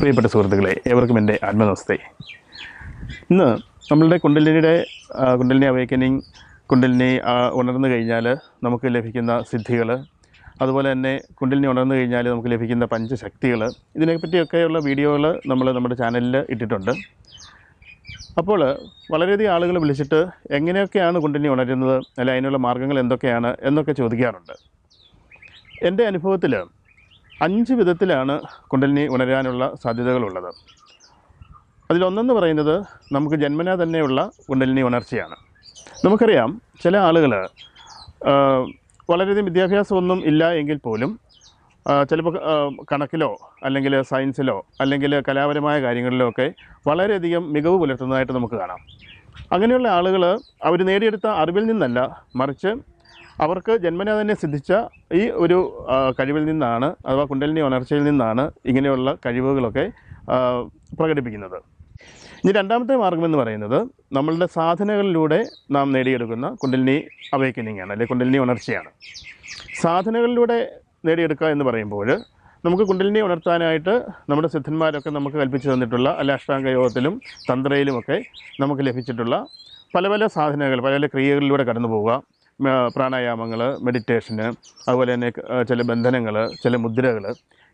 പ്രിയപ്പെട്ട സുഹൃത്തുക്കളെ ഏവർക്കും എന്റെ ആത്മനമസ്തേ. ഇന്ന് നമ്മളുടെ കുണ്ടലിനിയുടെ കുണ്ടലിനി അവേക്കനിങ് കുണ്ടലിനി ഉണർന്നു കഴിഞ്ഞാൽ നമുക്ക് ലഭിക്കുന്ന സിദ്ധികൾ അതുപോലെ തന്നെ കുണ്ടലിനി ഉണർന്നു കഴിഞ്ഞാൽ നമുക്ക് ലഭിക്കുന്ന പഞ്ചശക്തികൾ ഇതിനെപ്പറ്റിയൊക്കെയുള്ള വീഡിയോകൾ നമ്മൾ നമ്മുടെ ചാനലിൽ ഇട്ടിട്ടുണ്ട്. അപ്പോൾ വളരെയധികം ആളുകൾ വിളിച്ചിട്ട് എങ്ങനെയൊക്കെയാണ് കുണ്ടലിനി ഉണരുന്നത് അല്ല അതിനുള്ള മാർഗങ്ങൾ എന്തൊക്കെയാണ് എന്നൊക്കെ ചോദിക്കാറുണ്ട്. എന്റെ അനുഭവത്തിൽ അഞ്ച് വിധത്തിലാണ് കുണ്ടലിനി ഉണരാനുള്ള സാധ്യതകളുള്ളത്. അതിലൊന്നെന്ന് പറയുന്നത് നമുക്ക് ജന്മനാ തന്നെയുള്ള കുണ്ടലിനി ഉണർച്ചയാണ്. നമുക്കറിയാം ചില ആളുകൾ വളരെയധികം വിദ്യാഭ്യാസമൊന്നും ഇല്ല എങ്കിൽ പോലും ചിലപ്പോൾ കണക്കിലോ അല്ലെങ്കിൽ സയൻസിലോ അല്ലെങ്കിൽ കലാപരമായ കാര്യങ്ങളിലോ ഒക്കെ വളരെയധികം മികവ് പുലർത്തുന്നതായിട്ട് നമുക്ക് കാണാം. അങ്ങനെയുള്ള ആളുകൾ അവർ നേടിയെടുത്ത അറിവിൽ നിന്നല്ല മറിച്ച് അവർക്ക് ജന്മന തന്നെ സിദ്ധിച്ച ഈ ഒരു കഴിവിൽ നിന്നാണ് അഥവാ കുണ്ടലിനി ഉണർച്ചയിൽ നിന്നാണ് ഇങ്ങനെയുള്ള കഴിവുകളൊക്കെ പ്രകടിപ്പിക്കുന്നത്. ഇനി രണ്ടാമത്തെ മാർഗം എന്ന് പറയുന്നത് നമ്മളുടെ സാധനകളിലൂടെ നാം നേടിയെടുക്കുന്ന കുണ്ടലിനി അവേക്കനിങ് ആണ് അല്ലെങ്കിൽ കുണ്ടലിനി ഉണർച്ചയാണ് സാധനകളിലൂടെ നേടിയെടുക്കുക എന്ന് പറയുമ്പോൾ നമുക്ക് കുണ്ടലിനി ഉണർത്താനായിട്ട് നമ്മുടെ സിദ്ധന്മാരൊക്കെ നമുക്ക് കൽപ്പിച്ചു തന്നിട്ടുള്ള അല്ല അഷ്ടാംഗ യോഗത്തിലും തന്ത്രയിലുമൊക്കെ നമുക്ക് ലഭിച്ചിട്ടുള്ള പല പല സാധനങ്ങൾ പല പല ക്രിയകളിലൂടെ കടന്നു പോവുക പ്രാണായാമങ്ങൾ മെഡിറ്റേഷന് അതുപോലെ തന്നെ ചില ബന്ധനങ്ങൾ ചില മുദ്രകൾ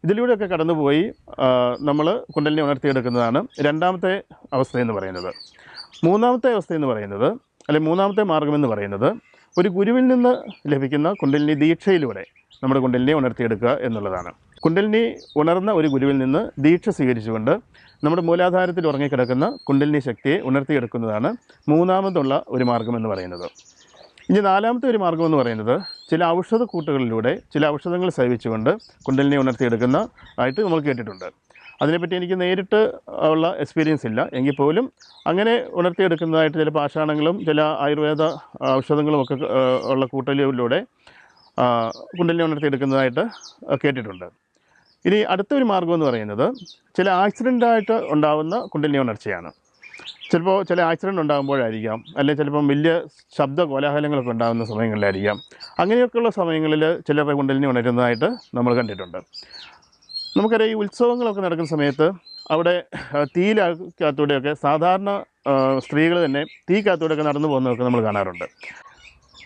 ഇതിലൂടെയൊക്കെ കടന്നുപോയി നമ്മൾ കുണ്ടലിനെ ഉണർത്തിയെടുക്കുന്നതാണ് രണ്ടാമത്തെ അവസ്ഥയെന്ന് പറയുന്നത്. മൂന്നാമത്തെ അവസ്ഥയെന്ന് പറയുന്നത് അല്ലെ മൂന്നാമത്തെ മാർഗമെന്ന് പറയുന്നത് ഒരു ഗുരുവിൽ നിന്ന് ലഭിക്കുന്ന കുണ്ടലിനി ദീക്ഷയിലൂടെ നമ്മുടെ കുണ്ടലിനെ ഉണർത്തിയെടുക്കുക എന്നുള്ളതാണ്. കുണ്ടലിനി ഉണർന്ന ഒരു ഗുരുവിൽ നിന്ന് ദീക്ഷ സ്വീകരിച്ചുകൊണ്ട് നമ്മുടെ മൂലാധാരത്തിൽ ഉറങ്ങിക്കിടക്കുന്ന കുണ്ടലിനി ശക്തിയെ ഉണർത്തിയെടുക്കുന്നതാണ് മൂന്നാമതുള്ള ഒരു മാർഗം എന്ന് പറയുന്നത്. ഇനി നാലാമത്തെ ഒരു മാർഗം എന്ന് പറയുന്നത് ചില ഔഷധ കൂട്ടുകളിലൂടെ ചില ഔഷധങ്ങൾ സേവിച്ചുകൊണ്ട് കുണ്ടലിനെ ഉണർത്തിയെടുക്കുന്ന ആയിട്ട് നമ്മൾ കേട്ടിട്ടുണ്ട്. അതിനെപ്പറ്റി എനിക്ക് നേരിട്ട് ഉള്ള എക്സ്പീരിയൻസ് ഇല്ല. എങ്കിൽ പോലും അങ്ങനെ ഉണർത്തിയെടുക്കുന്നതായിട്ട് ചില പാഷാണങ്ങളും ചില ആയുർവേദ ഔഷധങ്ങളും ഒക്കെ ഉള്ള കൂട്ടലിലൂടെ കുണ്ടലിനെ ഉണർത്തിയെടുക്കുന്നതായിട്ട് കേട്ടിട്ടുണ്ട്. ഇനി അടുത്തൊരു മാർഗം എന്ന് പറയുന്നത് ചില ആക്സിഡന്റായിട്ട് ഉണ്ടാവുന്ന കുണ്ടലിനി ഉണർച്ചയാണ്. ചിലപ്പോൾ ചില ആക്സിഡന്റ് ഉണ്ടാകുമ്പോഴായിരിക്കാം. അല്ലെങ്കിൽ ചിലപ്പോൾ വലിയ ശബ്ദ കോലാഹലങ്ങളൊക്കെ ഉണ്ടാകുന്ന സമയങ്ങളിലായിരിക്കാം. അങ്ങനെയൊക്കെയുള്ള സമയങ്ങളിൽ ചിലപ്പോൾ കുണ്ടലിനി ഉണരുന്നതായിട്ട് നമ്മൾ കണ്ടിട്ടുണ്ട്. നമുക്കറിയാം ഈ ഉത്സവങ്ങളൊക്കെ നടക്കുന്ന സമയത്ത് അവിടെ തീയിലാക്കാത്തൂടെയൊക്കെ സാധാരണ സ്ത്രീകൾ തന്നെ തീക്കകത്തൂടെയൊക്കെ നടന്നു പോകുന്നതൊക്കെ നമ്മൾ കാണാറുണ്ട്.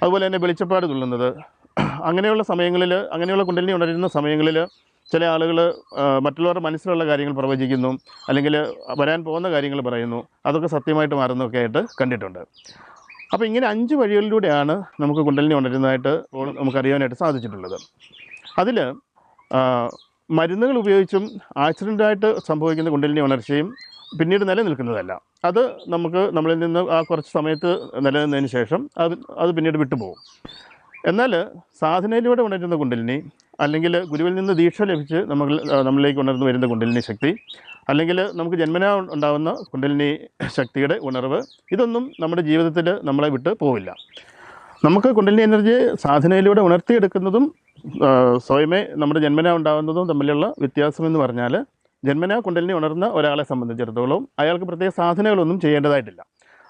അതുപോലെ തന്നെ വെളിച്ചപ്പാട് തുള്ളുന്നത്. അങ്ങനെയുള്ള സമയങ്ങളിൽ അങ്ങനെയുള്ള കുണ്ടലിനി ഉണരുന്ന സമയങ്ങളിൽ ചില ആളുകൾ മറ്റുള്ളവരുടെ മനസ്സിലുള്ള കാര്യങ്ങൾ പ്രവചിക്കുന്നു അല്ലെങ്കിൽ വരാൻ പോകുന്ന കാര്യങ്ങൾ പറയുന്നു. അതൊക്കെ സത്യമായിട്ട് മാറുന്നതൊക്കെ ആയിട്ട് കണ്ടിട്ടുണ്ട്. അപ്പോൾ ഇങ്ങനെ അഞ്ച് വഴികളിലൂടെയാണ് നമുക്ക് കുണ്ടലിനി ഉണരുന്നതായിട്ട് നമുക്കറിയാനായിട്ട് സാധിച്ചിട്ടുള്ളത്. അതിൽ മരുന്നുകൾ ഉപയോഗിച്ചും ആക്സിഡന്റായിട്ട് സംഭവിക്കുന്ന കുണ്ടലിനി ഉണർച്ചയും പിന്നീട് നിലനിൽക്കുന്നതല്ല. അത് നമുക്ക് നമ്മളിൽ നിന്ന് ആ കുറച്ച് സമയത്ത് നിലനിന്നതിന് ശേഷം അത് അത് പിന്നീട് വിട്ടുപോകും. എന്നാൽ സാധനയിലൂടെ ഉണരുന്ന കുണ്ടലിനി അല്ലെങ്കിൽ ഗുരുവിൽ നിന്ന് ദീക്ഷ ലഭിച്ച് നമ്മൾ നമ്മളിലേക്ക് ഉണർന്നു വരുന്ന കുണ്ടലിനി ശക്തി. അല്ലെങ്കിൽ നമുക്ക് ജന്മനാ ഉണ്ടാകുന്ന കുണ്ടലിനി ശക്തിയുടെ ഉണർവ്. ഇതൊന്നും നമ്മുടെ ജീവിതത്തിൽ നമ്മളെ വിട്ട് പോവില്ല. നമുക്ക് കുണ്ടലിനി എനർജി സാധനയിലൂടെ ഉണർത്തിയെടുക്കുന്നതും സ്വയമേ നമ്മുടെ ജന്മനാ ഉണ്ടാകുന്നതും തമ്മിലുള്ള വ്യത്യാസം എന്ന് പറഞ്ഞാൽ ജന്മനാ കുണ്ടലിനി ഉണർന്ന ഒരാളെ സംബന്ധിച്ചിടത്തോളം അയാൾക്ക് പ്രത്യേക സാധനകളൊന്നും ചെയ്യേണ്ടതായിട്ടില്ല.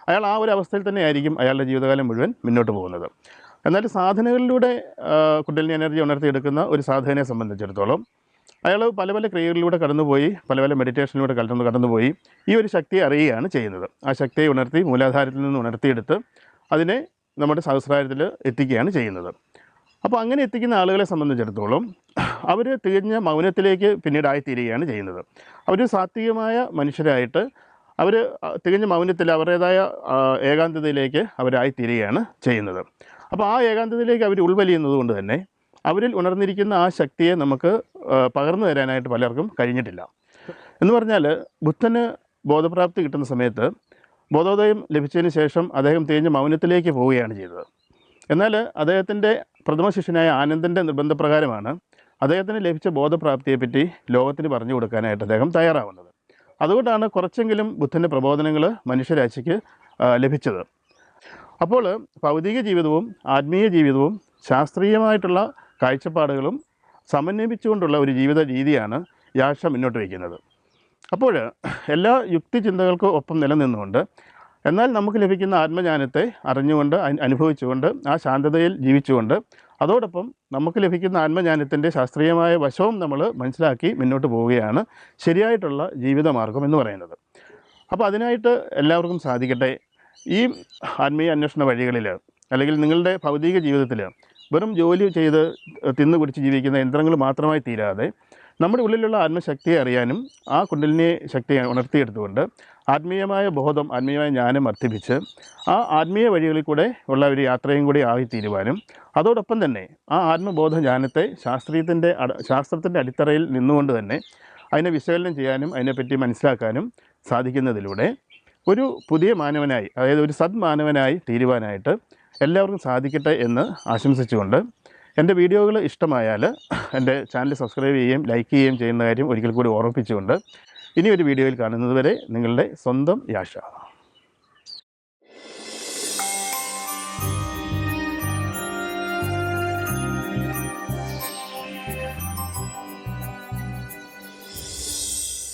അയാൾ ആ ഒരു അവസ്ഥയിൽ തന്നെ ആയിരിക്കും അയാളുടെ ജീവിതകാലം മുഴുവൻ മുന്നോട്ട് പോകുന്നത്. എന്നാൽ സാധനകളിലൂടെ കുണ്ടലിനി എനർജി ഉണർത്തിയെടുക്കുന്ന ഒരു സാധനയെ സംബന്ധിച്ചിടത്തോളം അയാൾ പല പല ക്രിയകളിലൂടെ കടന്നുപോയി പല പല മെഡിറ്റേഷനിലൂടെ കടന്നു കടന്നുപോയി ഈ ഒരു ശക്തിയെ അറിയുകയാണ് ചെയ്യുന്നത്. ആ ശക്തിയെ ഉണർത്തി മൂലാധാരത്തിൽ നിന്ന് ഉണർത്തിയെടുത്ത് അതിനെ നമ്മുടെ സഹസ്രാരത്തിൽ എത്തിക്കുകയാണ് ചെയ്യുന്നത്. അപ്പോൾ അങ്ങനെ എത്തിക്കുന്ന ആളുകളെ സംബന്ധിച്ചിടത്തോളം അവർ തികഞ്ഞ മൗനത്തിലേക്ക് പിന്നീടായിത്തീരുകയാണ് ചെയ്യുന്നത്. അവർ സാത്വികമായ മനുഷ്യരായിട്ട് അവർ തികഞ്ഞ മൗനത്തിൽ അവരുടേതായ ഏകാന്തതയിലേക്ക് അവരായിത്തീരുകയാണ് ചെയ്യുന്നത്. അപ്പോൾ ആ ഏകാന്തതയിലേക്ക് അവർ ഉൾവലിയുന്നത് കൊണ്ട് തന്നെ അവരിൽ ഉണർന്നിരിക്കുന്ന ആ ശക്തിയെ നമുക്ക് പകർന്നു തരാനായിട്ട് പലർക്കും കഴിഞ്ഞിട്ടില്ല. എന്ന് പറഞ്ഞാൽ ബുദ്ധന് ബോധപ്രാപ്തി കിട്ടുന്ന സമയത്ത് ബോധോദയം ലഭിച്ചതിന് ശേഷം അദ്ദേഹം തികഞ്ഞ മൗനത്തിലേക്ക് പോവുകയാണ് ചെയ്തത്. എന്നാൽ അദ്ദേഹത്തിന്റെ പ്രഥമ ശിഷ്യനായ ആനന്ദന്റെ നിർബന്ധപ്രകാരമാണ് അദ്ദേഹത്തിന് ലഭിച്ച ബോധപ്രാപ്തിയെപ്പറ്റി ലോകത്തിന് പറഞ്ഞു കൊടുക്കാനായിട്ട് അദ്ദേഹം തയ്യാറാവുന്നത്. അതുകൊണ്ടാണ് കുറച്ചെങ്കിലും ബുദ്ധന്റെ പ്രബോധനങ്ങൾ മനുഷ്യരാശിക്ക് ലഭിച്ചത്. അപ്പോൾ ഭൗതിക ജീവിതവും ആത്മീയ ജീവിതവും ശാസ്ത്രീയമായിട്ടുള്ള കാഴ്ചപ്പാടുകളും സമന്വയിപ്പിച്ചുകൊണ്ടുള്ള ഒരു ജീവിത രീതിയാണ് യാഷ മുന്നോട്ട് വയ്ക്കുന്നത് അപ്പോൾ എല്ലാ യുക്തിചിന്തകൾക്കും ഒപ്പം നിലനിന്നുകൊണ്ട് എന്നാൽ നമുക്ക് ലഭിക്കുന്ന ആത്മജ്ഞാനത്തെ അറിഞ്ഞുകൊണ്ട് അനുഭവിച്ചുകൊണ്ട് ആ ശാന്തതയിൽ ജീവിച്ചുകൊണ്ട് അതോടൊപ്പം നമുക്ക് ലഭിക്കുന്ന ആത്മജ്ഞാനത്തിന്റെ ശാസ്ത്രീയമായ വശവും നമ്മൾ മനസ്സിലാക്കി മുന്നോട്ട് പോവുകയാണ് ശരിയായിട്ടുള്ള ജീവിതമാർഗം എന്ന് പറയുന്നത്. അപ്പോൾ അതിനായിട്ട് എല്ലാവർക്കും സാധിക്കട്ടെ? ഈ ആത്മീയ അന്വേഷണ വഴികളിൽ അല്ലെങ്കിൽ നിങ്ങളുടെ ഭൗതിക ജീവിതത്തിൽ വെറും ജോലി ചെയ്ത് തിന്നു കുടിച്ച് ജീവിക്കുന്ന യന്ത്രങ്ങൾ മാത്രമായി തീരാതെ നമ്മുടെ ഉള്ളിലുള്ള ആത്മശക്തിയെ അറിയാനും ആ കുണ്ടലിനെ ശക്തിയെ ഉണർത്തിയെടുത്തുകൊണ്ട് ആത്മീയമായ ബോധം ആത്മീയമായ ജ്ഞാനം വർദ്ധിപ്പിച്ച് ആ ആത്മീയ വഴികളിൽ കൂടെ ഉള്ള ഒരു യാത്രയും കൂടി ആയിത്തീരുവാനും അതോടൊപ്പം തന്നെ ആ ആത്മബോധ ജ്ഞാനത്തെ ശാസ്ത്രീയത്തിന്റെ ശാസ്ത്രത്തിന്റെ അടിത്തറയിൽ നിന്നുകൊണ്ട് തന്നെ അതിനെ വിശകലനം ചെയ്യാനും അതിനെപ്പറ്റി മനസ്സിലാക്കാനും സാധിക്കുന്നതിലൂടെ ഒരു പുതിയ മാനവനായി അതായത് ഒരു സദ്മാനവനായി തീരുവാനായിട്ട് എല്ലാവർക്കും സാധിക്കട്ടെ എന്ന് ആശംസിച്ചുകൊണ്ട് എന്റെ വീഡിയോകൾ ഇഷ്ടമായാൽ എന്റെ ചാനൽ സബ്സ്ക്രൈബ് ചെയ്യുകയും ലൈക്ക് ചെയ്യുകയും ചെയ്യുന്ന കാര്യം ഒരിക്കൽ കൂടി ഓർമ്മിപ്പിച്ചുകൊണ്ട് ഇനി ഒരു വീഡിയോയിൽ കാണുന്നതുവരെ നിങ്ങളുടെ സ്വന്തം യാഷ.